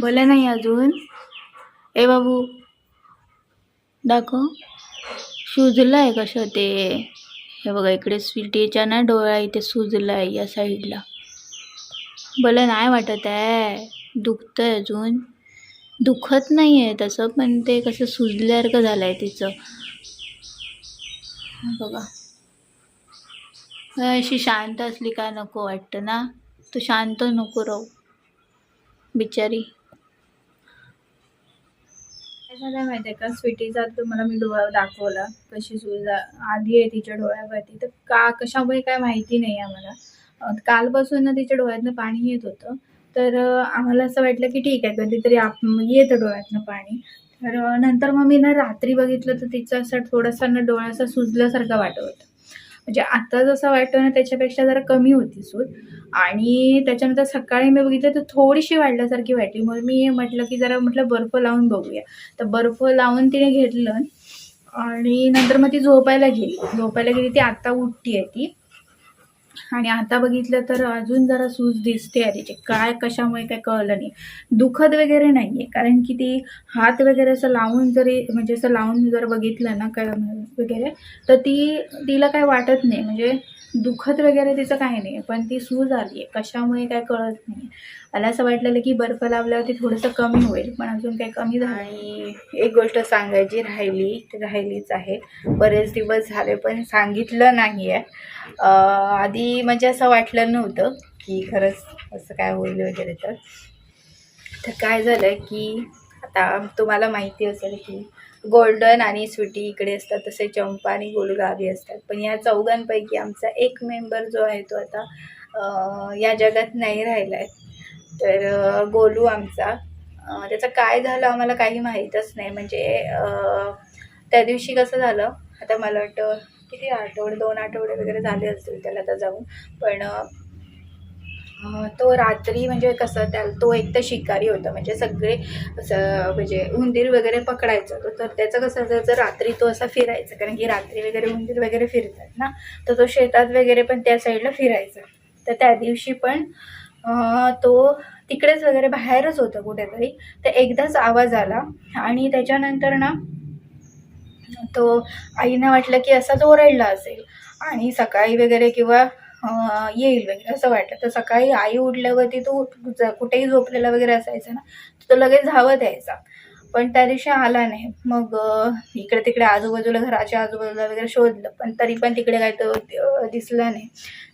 बोला नाही अजून. ए बाबू दाखव. सुजलं आहे कसं ते? हे बघा इकडे स्वीटीच्या ना डोळा इथे सुजला आहे या साईडला. बोला नाही वाटत आहे. दुखतंय अजून. दुखत नाही आहे तसं पण ते कसं सुजल्यासारखं झालं आहे तिचं बघा. अशी शांत असली काय नको वाटतं ना? तू शांत नको राहू. बिचारी. काय झालं माहिती आहे का? स्वीटीचा तुम्हाला मी डोळा दाखवला. कशी सूज आली आहे तिच्या डोळ्यावरती. तर का कशामुळे काय माहिती नाही आम्हाला. कालपासून ना तिच्या डोळ्यातनं पाणी येत होतं. तर आम्हाला असं वाटलं की ठीक आहे कधीतरी आप येतं डोळ्यातनं पाणी. तर नंतर मग मी ना रात्री बघितलं तर तिचं असं थोडासा ना डोळा असा सुजल्यासारखा वाटत होता. म्हणजे आता जसं वाटतं ना त्याच्यापेक्षा जरा कमी होती सूज आणि त्याच्यानंतर सकाळी मी बघितलं तर थोडीशी वाढल्यासारखी वाटली. मग मी म्हटलं की जरा म्हटलं बर्फ लावून बघूया. तर बर्फ लावून तिने घेतलं आणि नंतर मग ती झोपायला गेली. झोपायला गेली ती आत्ता उठती आहे ती. आणि आता बघितलं तर अजून जरा सूज दिसते आहे तिचे काय कशामुळे काय कळलं नाही. दुखत वगैरे नाही आहे कारण की ती हात वगैरे असं लावून जरी म्हणजे असं लावून जर बघितलं ना काय वगैरे तर ती तिला काय वाटत नाही. म्हणजे दुखत वगैरे तिचं काही नाही. पण ती सूज आली आहे कशामुळे काय कळत नाही. मला असं वाटलेलं की बर्फ लावल्यावरती थोडंसं कमी होईल. पण अजून काही कमी झालं आणि एक गोष्ट सांगायची राहिली ती राहिलीच आहे. बरेच दिवस झाले पण सांगितलं नाही आहे आधी म्हणजे असं वाटलं नव्हतं की खरंच असं काय होईल वगैरे तर. तर काय झालं की आता तुम्हाला माहिती असेल की गोल्डन आणि स्वीटी इकडे असतात तसे चंपा आणि गोलगावी असतात. पण या चौघांपैकी आमचा एक मेंबर जो आहे तो आता या जगात नाही राहिला आहे तर गोलू आमचा त्याचं काय झालं आम्हाला काही माहीतच नाही. म्हणजे त्या दिवशी कसं झालं आता मला वाटतं किती आठवडे दोन आठवडे वगैरे झाले असतील त्याला आता जाऊन. पण तो रात्री म्हणजे कसं त्या तो एक तर शिकारी होता. म्हणजे सगळे असं म्हणजे उंदीर वगैरे पकडायचा. तो तर त्याचं कसं असायचं रात्री तो असा फिरायचा कारण की रात्री वगैरे उंदीर वगैरे फिरतात ना तर तो शेतात वगैरे पण त्या साईडला फिरायचा. तर त्या दिवशी पण तो तिकडेच वगैरे बाहेरच होतं कुठेतरी. तर एकदाच आवाज आला आणि त्याच्यानंतर ना तो आईनं वाटलं की असाच ओरडला असेल आणि सकाळी वगैरे किंवा येईल वगैरे असं वाटलं. तर सकाळी आई उठल्यावरती तो कुठेही झोपलेला वगैरे असायचा ना तर तो लगेच धावत यायचा. पण त्या दिवशी आला नाही. मग इकडे तिकडे आजूबाजूला घराच्या आजूबाजूला वगैरे शोधलं. पण तरी पण तिकडे काय तो दिसला नाही.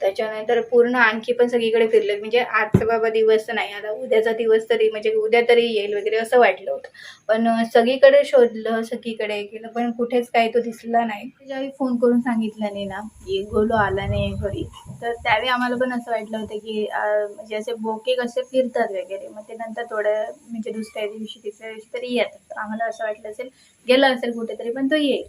त्याच्यानंतर पूर्ण आणखी पण सगळीकडे फिरले. म्हणजे आजचा बाबा दिवस नाही आता उद्याचा दिवस तरी म्हणजे उद्या तरी येईल वगैरे असं वाटलं होतं. पण सगळीकडे शोधलं सगळीकडे केलं पण कुठेच काही तो दिसला नाही. त्याच्यावेळी फोन करून सांगितलं नाही ना की गोलो आला नाही घरी तर त्यावेळी आम्हाला पण असं वाटलं होतं की म्हणजे असे बोके कसे फिरतात वगैरे. मग ते नंतर थोड्या म्हणजे दुसऱ्या दिवशी तिसऱ्या दिवशी तरी येतात. आम्हाला असं वाटलं असेल गेलं असेल कुठेतरी पण तो येईल.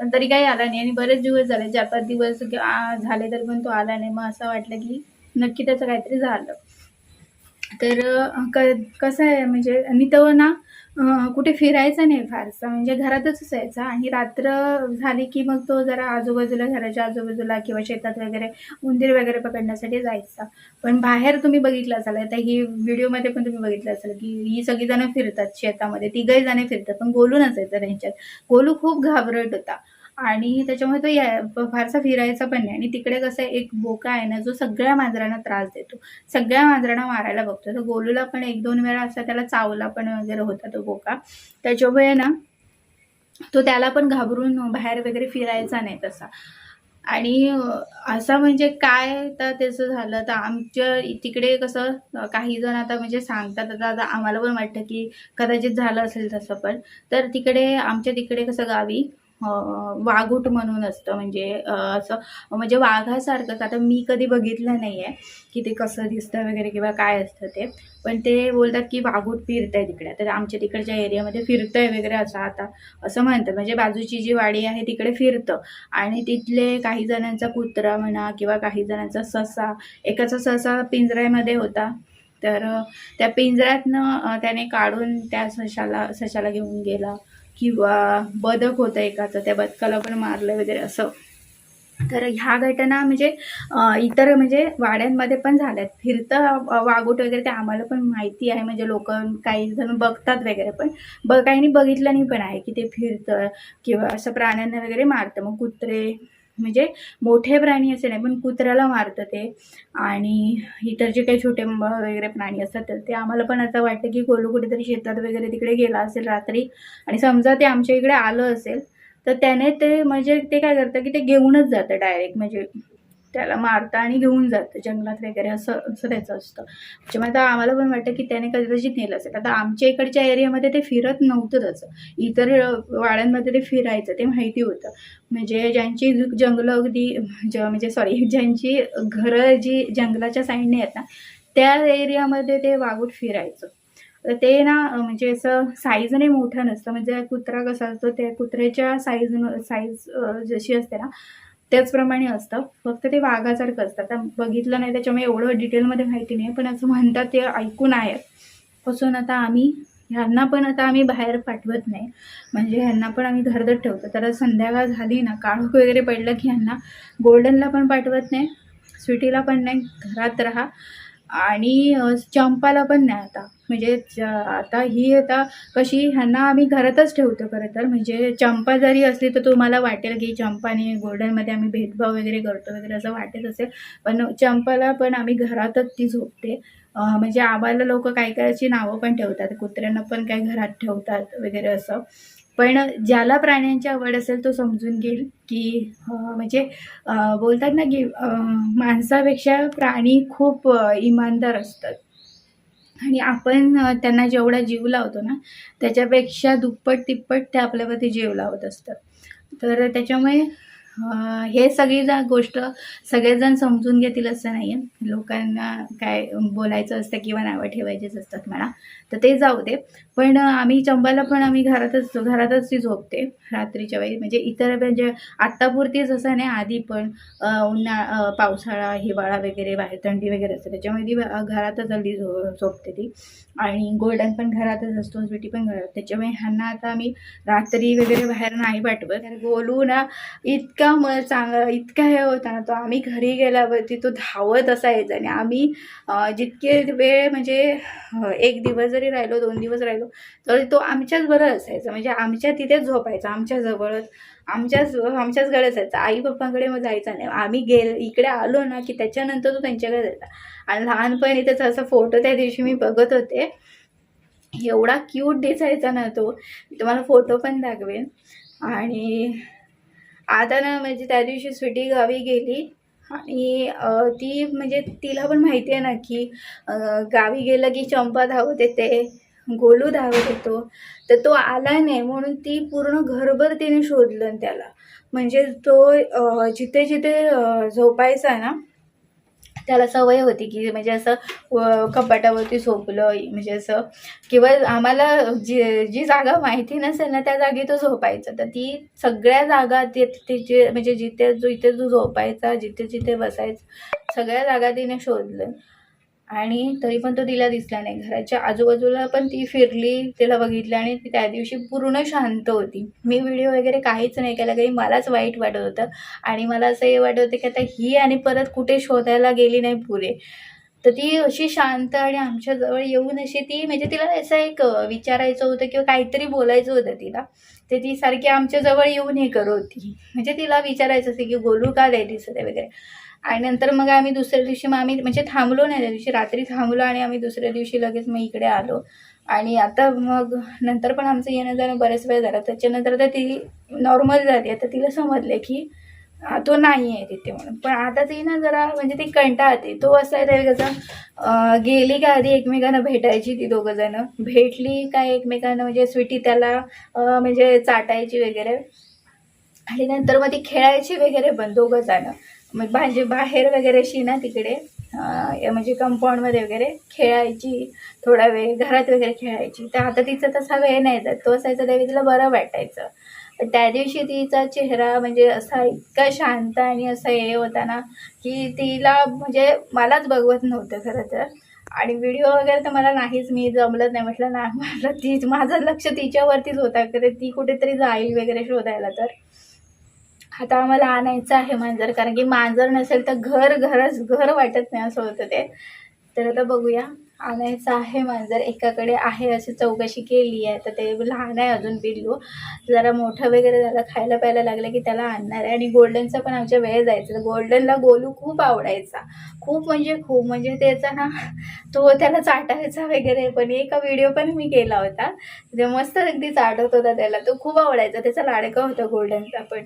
पण तरी काही आला नाही. आणि बरेच दिवस झाले चार पाच दिवस झाले तरी पण तो आला नाही. मग असं वाटलं की नक्की त्याचं काहीतरी झालं. तर क कसं आहे म्हणजे आणि तो ना कुठे फिरायचा नाही फारसा म्हणजे घरातच असायचा. आणि रात्र झाली की मग तो जरा आजूबाजूला घराच्या आजूबाजूला किंवा शेतात वगैरे उंदीर वगैरे पकडण्यासाठी जायचा. पण बाहेर तुम्ही बघितलं असाल आता ही व्हिडिओमध्ये पण तुम्ही बघितलं असाल की ही सगळीजणं फिरतात शेतामध्ये तिघही जण फिरतात पण गोलू नसायचं त्यांच्यात. गोलू खूप घाबरट होता. आणि त्याच्यामुळे तो या फारसा फिरायचा पण नाही. आणि तिकडे कसं एक बोका आहे ना जो सगळ्या मांजरांना त्रास देतो. सगळ्या मांजरांना मारायला बघतो. तर गोलूला पण एक दोन वेळा असा त्याला चावला पण वगैरे होता तो बोका. त्याच्यामुळे ना तो त्याला पण घाबरून बाहेर वगैरे फिरायचा नाही तसा. आणि असं म्हणजे काय तर त्याचं झालं तर आमच्या तिकडे कसं काही जण आता म्हणजे सांगतात आता आता आम्हाला पण वाटतं की कदाचित झालं असेल तसं पण. तर तिकडे आमच्या तिकडे कसं गावी वाघूट म्हणून असतं. म्हणजे असं म्हणजे वाघासारखंच. आता मी कधी बघितलं नाही आहे की ते कसं दिसतं वगैरे किंवा काय असतं ते. पण ते बोलतात की वाघूट फिरतंय तिकडे. तर आमच्या तिकडच्या एरियामध्ये फिरतंय वगैरे असं आता असं म्हणतात. म्हणजे बाजूची जी वाडी आहे तिकडे फिरतं. आणि तिथले काही जणांचा कुत्रा म्हणा किंवा काही जणांचा ससा एकाचा ससा पिंजऱ्यामध्ये होता. तर त्या पिंजऱ्यातनं त्याने काढून त्या सशाला सशाला घेऊन गेला. किंवा बदक होतं एकाचं त्या बदकाला पण मारलं वगैरे असं. तर ह्या घटना म्हणजे इतर म्हणजे वाड्यांमध्ये पण झाल्यात. फिरतं वागूट वगैरे ते आम्हाला पण माहिती आहे. म्हणजे लोक काही जण बघतात वगैरे पण. ब काहींनी बघितलं नाही पण आहे की ते फिरतं किंवा असं प्राण्यांना वगैरे मारतं. मग कुत्रे म्हणजे मोठे प्राणी असे नाही पण कुत्र्याला मारतं ते. आणि इतर जे काही छोटे वगैरे प्राणी असतात तर ते आम्हाला पण असं वाटतं की कोलू कुठेतरी शेतात वगैरे तिकडे गेला असेल रात्री. आणि समजा ते आमच्या इकडे आलं असेल तर त्याने ते म्हणजे ते काय करतं की ते घेऊनच जातं डायरेक्ट म्हणजे त्याला मारतं आणि घेऊन जातं जंगलात वगैरे असं असं त्याचं असतं. म्हणजे त्याच्यामुळे आता आम्हाला पण वाटतं की त्याने कदाचित नेलं असेल. आता आमच्या इकडच्या एरियामध्ये ते फिरत नव्हतं त्याचं इतर वाड्यांमध्ये ते फिरायचं ते माहिती होतं. म्हणजे ज्यांची जंगलं अगदी ज म्हणजे सॉरी ज्यांची घरं जी जंगलाच्या साईडने आहेत ना त्या एरियामध्ये ते वाघूट फिरायचं. तर ते ना म्हणजे असं साईजने मोठं नसतं. म्हणजे कुत्रा कसा असतो त्या कुत्र्याच्या साईज साईज जशी असते ना त्याचप्रमाणे असतं. फक्त ते वाघासारखं असतं. आता बघितलं नाही त्याच्यामुळे एवढं डिटेलमध्ये माहिती नाही पण असं म्हणतात ते ऐकून आहे. पासून आता आम्ही ह्यांना पण आता आम्ही बाहेर पाठवत नाही. म्हणजे ह्यांना पण आम्ही घरदत ठेवतो. तर संध्याकाळ झाली ना काळोख वगैरे पडलं की ह्यांना गोल्डनला पण पाठवत नाही स्वीटीला पण नाही घरात राहा. आणि चंपाला पण नाही आता. म्हणजे च- आता ही आता कशी ह्यांना आम्ही घरातच ठेवतो खरं तर. म्हणजे चंपा जरी असली तर तुम्हाला वाटेल की चंपा आणि गोल्डनमध्ये आम्ही भेदभाव वगैरे करतो वगैरे असं वाटत असेल. पण चंपाला पण आम्ही घरातच ती झोपते. म्हणजे आम्हाला लोक काय काय नावं पण ठेवतात. कुत्र्यांना पण काही घरात ठेवतात वगैरे असं. पण ज्याला प्राण्यांची आवड असेल तो समजून घेईल की म्हणजे बोलतात ना की माणसापेक्षा प्राणी खूप इमानदार असतात. आणि आपण त्यांना जेवढा जीव लावतो ना त्याच्यापेक्षा दुप्पट तिप्पट ते आपल्यावरती जीव लावत असतात. तर त्याच्यामुळे हे सगळी जा गोष्ट सगळेजण समजून घेतील असं नाही आहे लोकांना काय बोलायचं असतं किंवा नावं ठेवायचीच असतात म्हणा तर ते जाऊ दे. पण आम्ही चंबाला पण आम्ही घरातच घरातच ती झोपते रात्रीच्या वेळी. म्हणजे इतर म्हणजे आत्तापुरतीच असं नाही आधी पण उन्हाळा उन्हा पावसाळा हिवाळा वगैरे बाहेर थंडी वगैरे असते. त्याच्यामुळे ती घरातच हल्ली झो झोपते ती. आणि गोल्डन पण घरातच असतो स्वीटी पण घरात. त्याच्यामुळे ह्यांना आता आम्ही रात्री वगैरे बाहेर नाही पाठवत. गोलू ना इतकं म चांगला इतका हे होता ना तो. आम्ही घरी गेल्यावरती तो धावत असायचा आणि आम्ही जितके वेळ म्हणजे एक दिवस जरी राहिलो दोन दिवस राहिलो तरी तो आमच्याच बरं असायचा. म्हणजे आमच्या तिथेच झोपायचा आमच्याजवळच आमच्याच आमच्याच घरी असायचा. आई पप्पांकडे मग जायचा नाही. आम्ही गेल इकडे आलो ना की त्याच्यानंतर तो त्यांच्याकडे जायचा. आणि लहानपणी त्याचा असा फोटो त्या दिवशी मी बघत होते. एवढा क्यूट दिसायचा ना तो. मी तुम्हाला फोटो पण दाखवेन. आणि आता ना म्हणजे त्या दिवशी स्वीटी गावी गेली आणि ती म्हणजे तिला पण माहिती आहे ना की गावी गेलं की चंपा धावत येते गोलू धावत येतो तर तो आला नाही म्हणून ती पूर्ण घरभर तिने शोधलं त्याला. म्हणजे तो जिथे जिथे झोपायचा झोपायचा ना त्याला सवय होती की म्हणजे असं कपाटावरती झोपलं म्हणजे असं. किंवा आम्हाला जी जी जागा माहिती नसेल ना त्या जागी तो झोपायचा. तर ती सगळ्या जागा ते तिचे म्हणजे जिथे जो इथे झोपायचा जिथे जिथे बसायचा सगळ्या जागा तिने शोधलं आणि तरी पण तो तिला दिसला नाही. घराच्या आजूबाजूला पण ती फिरली तिला बघितलं आणि ती त्या दिवशी पूर्ण शांत होती. मी व्हिडिओ वगैरे काहीच नाही केला काही मलाच वाईट वाटत होतं. आणि मला असं हे वाटत होतं की आता ही आणि परत कुठे शोधायला गेली नाही पुरे तर ती अशी शांत आणि आमच्याजवळ येऊन अशी ती म्हणजे तिला असं एक विचारायचं होतं किंवा काहीतरी बोलायचं होतं तिला. ते ती सारखी आमच्याजवळ येऊन हे करत होती. म्हणजे तिला विचारायचं असं की गोलू का नाही दिसत आहे वगैरे. आणि नंतर मग आम्ही दुसऱ्या दिवशी मग आम्ही म्हणजे थांबलो नाही त्या दिवशी. रात्री थांबलो आणि आम्ही दुसऱ्या दिवशी लगेच मग इकडे आलो. आणि आता मग नंतर पण आमचं येणं जाणं बरेच वेळ झालं. त्याच्यानंतर आता ती नॉर्मल झाली. आता तिला समजले की तो नाही आहे तिथे म्हणून. पण आता ती ना जरा म्हणजे ती कंटाळते. तो असा आहे कसं गेली का आधी एकमेकांना भेटायची ती दोघं जण. भेटली काय एकमेकांना म्हणजे स्वीटी त्याला म्हणजे चाटायची वगैरे. आणि नंतर मग ती खेळायची वगैरे पण दोघं जण. मग भाजी बाहेर वगैरे अशी ना तिकडे म्हणजे कंपाऊंडमध्ये वगैरे खेळायची थोडा वेळ घरात वगैरे खेळायची. तर आता तिचा तसा वेळ नाही तर तो असायचा त्यावेळी तिला बरं वाटायचं. पण त्या दिवशी तिचा चेहरा म्हणजे असा इतका शांत आणि असा हे होता ना की तिला म्हणजे मलाच बघवत नव्हतं खरं तर. आणि व्हिडिओ वगैरे तर मला नाहीच मी जमलं नाही. म्हटलं ना मला ती माझं लक्ष तिच्यावरतीच होता. की ती कुठेतरी जाईल वगैरे शोधायला तर. आता आम्हाला आणायचं आहे मांजर कारण की मांजर नसेल तर घर घरच घर वाटत नाही असं होतं ते. तर आता बघूया. आणायचं आहे मांजर एकाकडे आहे अशी चौकशी केली आहे. तर ते लहान आहे अजून पिल्लू. जरा मोठं वगैरे झालं खायला प्यायला लागलं की त्याला आणणार आहे. आणि गोल्डनचा पण आमच्या वेळ जायचा. गोल्डनला गोलू खूप आवडायचा. खूप म्हणजे खूप म्हणजे त्याचा ना तो त्याला चाटायचा वगैरे. पण एका व्हिडिओ पण मी केला होता. ते मस्त अगदी चाटत होता त्याला. तो खूप आवडायचा. त्याचा लाडका होता गोल्डनचा पण.